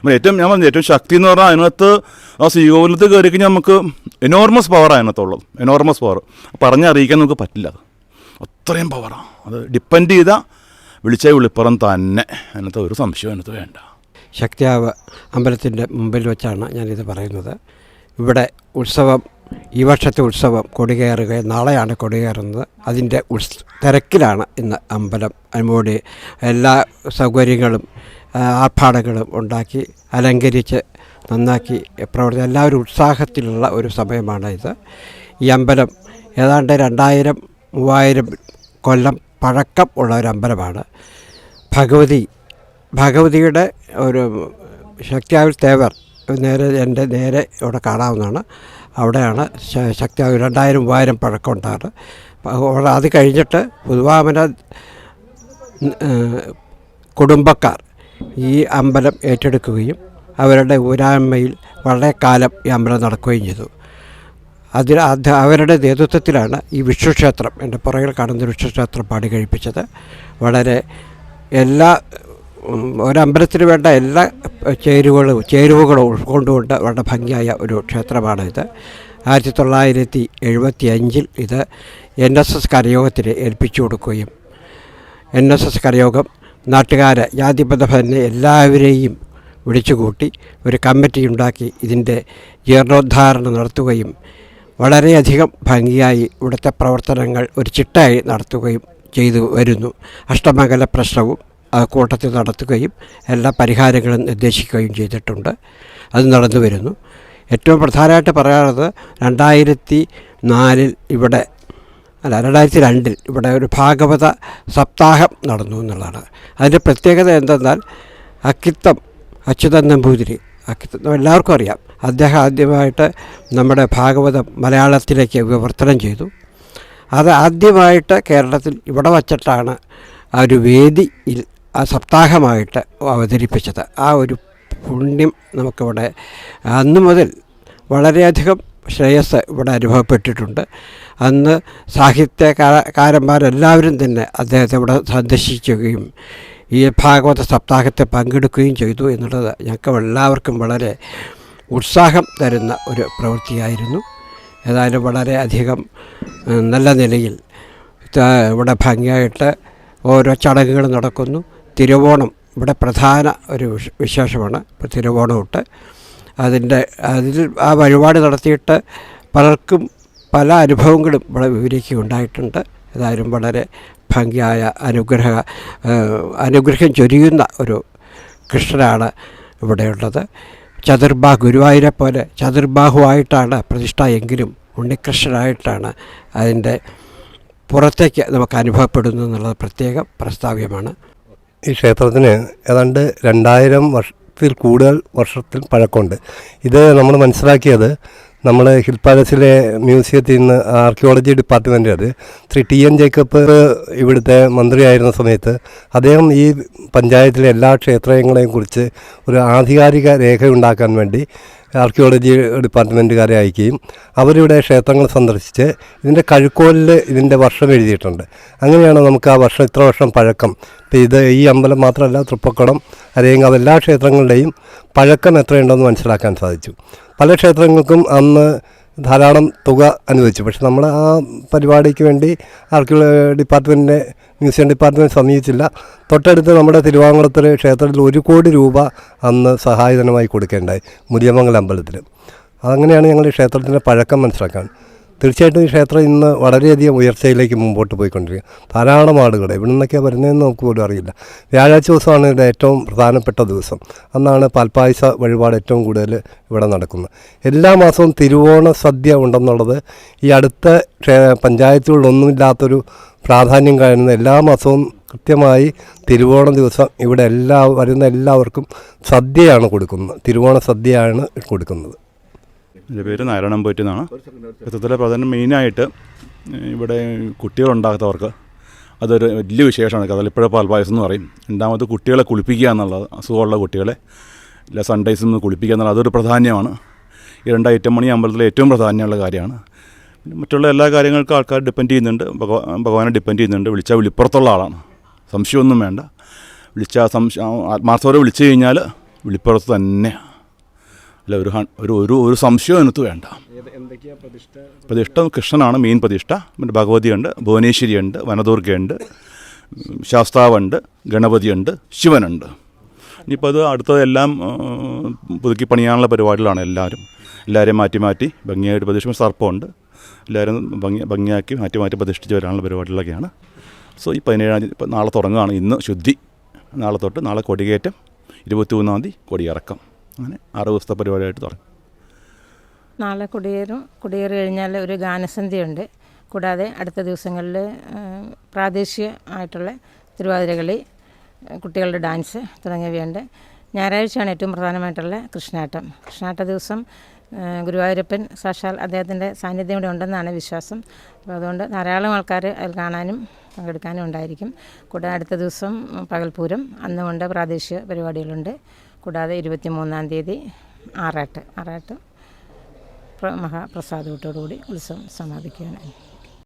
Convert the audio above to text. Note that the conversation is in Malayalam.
നമ്മൾ ഏറ്റവും ഞാൻ പറഞ്ഞു ഏറ്റവും ശക്തി എന്ന് പറഞ്ഞാൽ അതിനകത്ത് ആ ശ്രീകോവിലത്ത് കയറി കഴിഞ്ഞാൽ നമുക്ക് എനോർമസ് പവറാണ് അതിനകത്തുള്ളത്. എനോർമസ് പവർ പറഞ്ഞറിയിക്കാൻ നമുക്ക് പറ്റില്ല അത്. അത്രയും പവറാണ് അത് ഡിപ്പെൻഡ് ചെയ്ത വിളിച്ച വിളിപ്പുറം തന്നെ. അതിനകത്ത് ഒരു സംശയം അതിനകത്ത് വേണ്ട. ശക്തിയാവ് അമ്പലത്തിന്റെ മുമ്പിൽ വെച്ചാണ് ഞാനിത് പറയുന്നത്. ഇവിടെ ഉത്സവം ഈ വർഷത്തെ ഉത്സവം കൊടികയറുക നാളെയാണ് കൊടികയറുന്നത്. അതിന്റെ തിരക്കിലാണ് ഇന്ന് അമ്പലം. അതിനുവേണ്ടി എല്ലാ സൗകര്യങ്ങളും ആർഭാടങ്ങളും ഉണ്ടാക്കി അലങ്കരിച്ച് നന്നാക്കി പ്രവർത്തി എല്ലാവരും ഉത്സാഹത്തിലുള്ള ഒരു സമയമാണ് ഇത് ഈ അമ്പലം ഏതാണ്ട് രണ്ടായിരം മൂവായിരം കൊല്ലം പഴക്കം ഉള്ള ഒരു അമ്പലമാണ്. ഭഗവതി ഭഗവതിയുടെ ഒരു ശക്തിയാവിൽ തേവർ നേരെ എന്റെ നേരെ ഇവിടെ കാണാവുന്നതാണ്. അവിടെയാണ് ശക്തിയാവിൽ രണ്ടായിരം മൂവായിരം പഴക്കം ഉണ്ടാറ് അത് കഴിഞ്ഞിട്ട് പുതുവാമന കുടുംബക്കാർ ഈ അമ്പലം ഏറ്റെടുക്കുകയും അവരുടെ ഊരാമ്മയിൽ വളരെ കാലം ഈ അമ്പലം നടക്കുകയും ചെയ്തു. അതിൽ അത് അവരുടെ നേതൃത്വത്തിലാണ് ഈ വിഷ്ണുക്ഷേത്രം എന്റെ പുറകിൽ കാണുന്ന വിഷ്ണുക്ഷേത്രം പാടി കഴിപ്പിച്ചത്. വളരെ എല്ലാ ഒരമ്പലത്തിന് വേണ്ട എല്ലാ ചേരുവകളും ചേരുവകളും ഉൾക്കൊണ്ടുകൊണ്ട് വളരെ ഭംഗിയായ ഒരു ക്ഷേത്രമാണ് ഇത് ആയിരത്തി തൊള്ളായിരത്തി എഴുപത്തി അഞ്ചിൽ ഇത് എൻ എസ് എസ് കരയോഗത്തിന് ഏൽപ്പിച്ചു കൊടുക്കുകയും എൻ എസ് എസ് കരയോഗം നാട്ടുകാരെ ജാതിബദ്ധഭനെ എല്ലാവരെയും വിളിച്ചുകൂട്ടി ഒരു കമ്മിറ്റി ഉണ്ടാക്കി ഇതിന്റെ ജീർണോദ്ധാരണം നടത്തുകയും വളരെയധികം ഭംഗിയായി ഇവിടുത്തെ പ്രവർത്തനങ്ങൾ ഒരു ചിട്ടായി നടത്തുകയും ചെയ്തു വരുന്നു. അഷ്ടമംഗല പ്രശ്നവും കൂട്ടത്തിൽ നടത്തുകയും എല്ലാ പരിഹാരങ്ങളും നിർദ്ദേശിക്കുകയും ചെയ്തിട്ടുണ്ട്. അത് നടന്നു വരുന്നു. ഏറ്റവും പ്രധാനമായിട്ട് പറയാനുള്ളത് രണ്ടായിരത്തി നാലിൽ ഇവിടെ അല്ല രണ്ടായിരത്തി രണ്ടിൽ ഇവിടെ ഒരു ഭാഗവത സപ്താഹം നടന്നു എന്നുള്ളതാണ്. അതിന്റെ പ്രത്യേകത എന്തെന്നാൽ അക്കിത്തം അച്യുതൻ നമ്പൂതിരി അക്കിത്തം എല്ലാവർക്കും അറിയാം. അദ്ദേഹം ആദ്യമായിട്ട് നമ്മുടെ ഭാഗവതം മലയാളത്തിലേക്ക് വിവർത്തനം ചെയ്തു. അത് ആദ്യമായിട്ട് കേരളത്തിൽ ഇവിടെ വച്ചിട്ടാണ് ആ ഒരു വേദിയിൽ ആ സപ്താഹമായിട്ട് അവതരിപ്പിച്ചത്. ആ ഒരു പുണ്യം നമുക്കിവിടെ അന്നു മുതൽ വളരെയധികം ശ്രേയസ് ഇവിടെ അനുഭവപ്പെട്ടിട്ടുണ്ട്. അന്ന് സാഹിത്യകാരന്മാരെല്ലാവരും തന്നെ അദ്ദേഹത്തെ ഇവിടെ സന്ദർശിക്കുകയും ഈ ഭാഗവത സപ്താഹത്തെ പങ്കെടുക്കുകയും ചെയ്തു എന്നുള്ളത് ഞങ്ങൾക്ക് എല്ലാവർക്കും വളരെ ഉത്സാഹം തരുന്ന ഒരു പ്രവൃത്തിയായിരുന്നു. ഏതായാലും വളരെ അധികം നല്ല നിലയിൽ ഇവിടെ ഭംഗിയായിട്ട് ഓരോ ചടങ്ങുകൾ നടക്കുന്നു. തിരുവോണം ഇവിടെ പ്രധാന ഒരു വിശേഷമാണ്. ഇപ്പോൾ തിരുവോണമിട്ട് അതിന്റെ അതിൽ ആ വഴിപാട് നടത്തിയിട്ട് പലർക്കും പല അനുഭവങ്ങളും ഇവിടെ വിവരിക്കുക ഉണ്ടായിട്ടുണ്ട്. ഏതായാലും വളരെ ഭംഗിയായ അനുഗ്രഹ അനുഗ്രഹം ചൊരിയുന്ന ഒരു കൃഷ്ണനാണ് ഇവിടെയുള്ളത് ചതുർബാഹു ഗുരുവായൂരെ പോലെ ചതുർബാഹുവായിട്ടാണ് പ്രതിഷ്ഠ എങ്കിലും ഉണ്ണികൃഷ്ണനായിട്ടാണ് അതിന്റെ പുറത്തേക്ക് നമുക്ക് അനുഭവപ്പെടുന്നു എന്നുള്ളത് പ്രത്യേകം പ്രസ്താവ്യമാണ്. ഈ ക്ഷേത്രത്തിന് ഏതാണ്ട് രണ്ടായിരം വർഷത്തിൽ കൂടുതൽ വർഷത്തിൽ പഴക്കമുണ്ട്. ഇത് നമ്മൾ മനസ്സിലാക്കിയത് നമ്മൾ ഹിൽ പാലസിലെ മ്യൂസിയത്തിൽ നിന്ന് ആർക്കിയോളജി ഡിപ്പാർട്ട്മെന്റ് അത്. ശ്രീ ടി എൻ ജേക്കബ് ഇവിടുത്തെ മന്ത്രിയായിരുന്ന സമയത്ത് അദ്ദേഹം ഈ പഞ്ചായത്തിലെ എല്ലാ ക്ഷേത്രങ്ങളെയും കുറിച്ച് ഒരു ആധികാരിക രേഖ ഉണ്ടാക്കാൻ വേണ്ടി ആർക്കിയോളജി ഡിപ്പാർട്ട്മെന്റുകാരെ അയക്കുകയും അവരിവിടെ ക്ഷേത്രങ്ങൾ സന്ദർശിച്ച് ഇതിന്റെ കഴുക്കോലിൽ ഇതിന്റെ വർഷം എഴുതിയിട്ടുണ്ട്. അങ്ങനെയാണ് നമുക്ക് ആ വർഷം ഇത്ര വർഷം പഴക്കം. ഇപ്പോൾ ഇത് ഈ അമ്പലം മാത്രമല്ല തൃപ്പക്കുളം അരയങ്കാവ് എല്ലാ ക്ഷേത്രങ്ങളുടെയും പഴക്കം എത്രയുണ്ടെന്ന് മനസ്സിലാക്കാൻ സാധിച്ചു. പല ക്ഷേത്രങ്ങൾക്കും അന്ന് ധാരാളം തുക അനുവദിച്ചു. പക്ഷെ നമ്മൾ ആ പരിപാടിക്ക് വേണ്ടി ആർക്കിയോളജി ഡിപ്പാർട്ട്മെന്റിനെ മ്യൂസിയം ഡിപ്പാർട്ട്മെന്റ് സമീപിച്ചില്ല. തൊട്ടടുത്ത് നമ്മുടെ തിരുവാങ്കുളത്തിലെ ക്ഷേത്രത്തിൽ ഒരു കോടി രൂപ അന്ന് സഹായധനമായി കൊടുക്കേണ്ടായി മുരിയമംഗലം അമ്പലത്തിൽ അങ്ങനെയാണ് ഞങ്ങൾ ക്ഷേത്രത്തിന്റെ പഴക്കം മനസ്സിലാക്കാൻ. തീർച്ചയായിട്ടും ഈ ക്ഷേത്രം ഇന്ന് വളരെയധികം ഉയർച്ചയിലേക്ക് മുമ്പോട്ട് പോയിക്കൊണ്ടിരിക്കുക ധാരാളം ആളുകൾ എവിടെ നിന്നൊക്കെയാണ് വരുന്നതെന്ന് നമുക്ക് പോലും അറിയില്ല. വ്യാഴാഴ്ച ദിവസമാണ് ഇവിടെ ഏറ്റവും പ്രധാനപ്പെട്ട ദിവസം. അന്നാണ് പാൽപ്പായസ വഴിപാട് ഏറ്റവും കൂടുതൽ ഇവിടെ നടക്കുന്നത്. എല്ലാ മാസവും തിരുവോണ സദ്യ ഉണ്ടെന്നുള്ളത് ഈ അടുത്ത പഞ്ചായത്തുകളിലൊന്നുമില്ലാത്തൊരു പ്രാധാന്യം കാണുന്ന എല്ലാ മാസവും കൃത്യമായി തിരുവോണ ദിവസം ഇവിടെ എല്ലാ വരുന്ന എല്ലാവർക്കും സദ്യയാണ് കൊടുക്കുന്നത്. തിരുവോണ സദ്യയാണ് കൊടുക്കുന്നത്. എന്റെ പേര് നാരായണൻ പോറ്റി എന്നാണ് ക്ഷേത്രത്തിലെ പ്രധാനം മെയിനായിട്ട് ഇവിടെ കുട്ടികളുണ്ടാകാത്തവർക്ക് അതൊരു വലിയ വിശേഷമാണ്. കഥലിപ്പുഴ പാൽപായസം എന്ന് പറയും. രണ്ടാമത് കുട്ടികളെ കുളിപ്പിക്കുക എന്നുള്ളത് അസുഖമുള്ള കുട്ടികളെ എല്ലാ സൺഡേസിൽ നിന്ന് കുളിപ്പിക്കുക എന്നുള്ളത് അതൊരു പ്രാധാന്യമാണ്. ഈ രണ്ട് ഐറ്റം മണി അമ്പലത്തിലെ ഏറ്റവും പ്രാധാന്യമുള്ള കാര്യമാണ്. പിന്നെ മറ്റുള്ള എല്ലാ കാര്യങ്ങൾക്കും ആൾക്കാർ ഡിപ്പെൻഡ് ചെയ്യുന്നുണ്ട്. ഭഗവാ ഭഗവാനെ ഡിപ്പെൻഡ് ചെയ്യുന്നുണ്ട്. വിളിച്ചാൽ വിളിപ്പുറത്തുള്ള ആളാണ്. സംശയമൊന്നും വേണ്ട. വിളിച്ചാൽ സംശയം ആത്മാർത്ഥത്തോടെ വിളിച്ചു കഴിഞ്ഞാൽ വിളിപ്പുറത്ത് തന്നെ. അല്ല ഒരു ഒരു ഒരു ഒരു സംശയവും അതിനകത്ത് വേണ്ട. പ്രതിഷ്ഠ? കൃഷ്ണനാണ് മെയിൻ പ്രതിഷ്ഠ. പിന്നെ ഭഗവതിയുണ്ട് ഭുവനേശ്വരിയുണ്ട് വനദുർഗയുണ്ട് ശാസ്താവുണ്ട് ഗണപതിയുണ്ട് ശിവനുണ്ട്. ഇനിയിപ്പോൾ അത് അടുത്തതെല്ലാം പുതുക്കി പണിയാനുള്ള പരിപാടികളാണ് എല്ലാവരും. എല്ലാവരെയും മാറ്റി മാറ്റി ഭംഗിയായിട്ട് പ്രതിഷ്ഠ സർപ്പമുണ്ട്. എല്ലാവരും ഭംഗി ഭംഗിയാക്കി മാറ്റി മാറ്റി പ്രതിഷ്ഠിച്ച് വരാനുള്ള പരിപാടികളൊക്കെയാണ്. സോ ഈ പതിനേഴാം തീയതി ഇപ്പോൾ നാളെ തുടങ്ങുകയാണ്. ഇന്ന് ശുദ്ധി. നാളെ തൊട്ട് നാളെ കൊടികയറ്റം ഇരുപത്തി മൂന്നാം തീയതി കൊടിയിറക്കം. അങ്ങനെ ആറ് ദിവസത്തെ പരിപാടിയായിട്ട് തുടങ്ങി. നാളെ കുടിയേറും. കുടിയേറി കഴിഞ്ഞാൽ ഒരു ഗാനസന്ധ്യയുണ്ട്. കൂടാതെ അടുത്ത ദിവസങ്ങളിൽ പ്രാദേശിക ആയിട്ടുള്ള തിരുവാതിരകളി കുട്ടികളുടെ ഡാൻസ് തുടങ്ങിയവയുണ്ട്. ഞായറാഴ്ചയാണ് ഏറ്റവും പ്രധാനമായിട്ടുള്ള കൃഷ്ണാട്ടം. കൃഷ്ണാട്ട ദിവസം ഗുരുവായൂരപ്പൻ സാക്ഷാൽ അദ്ദേഹത്തിന്റെ സാന്നിധ്യം ഇവിടെ ഉണ്ടെന്നാണ് വിശ്വാസം. അപ്പോൾ അതുകൊണ്ട് ധാരാളം ആൾക്കാർ അതിൽ കാണാനും പങ്കെടുക്കാനും ഉണ്ടായിരിക്കും. കൂടാതെ അടുത്ത ദിവസം പകൽപൂരം അന്നുകൊണ്ട് പ്രാദേശിക പരിപാടികളുണ്ട്. കൂടാതെ ഇരുപത്തി മൂന്നാം തീയതി ആറാട്ട് ആറാട്ട് പ്ര- മഹാപ്രസാദത്തോടുകൂടി ഉത്സവം സമാപിക്കുകയാണ്.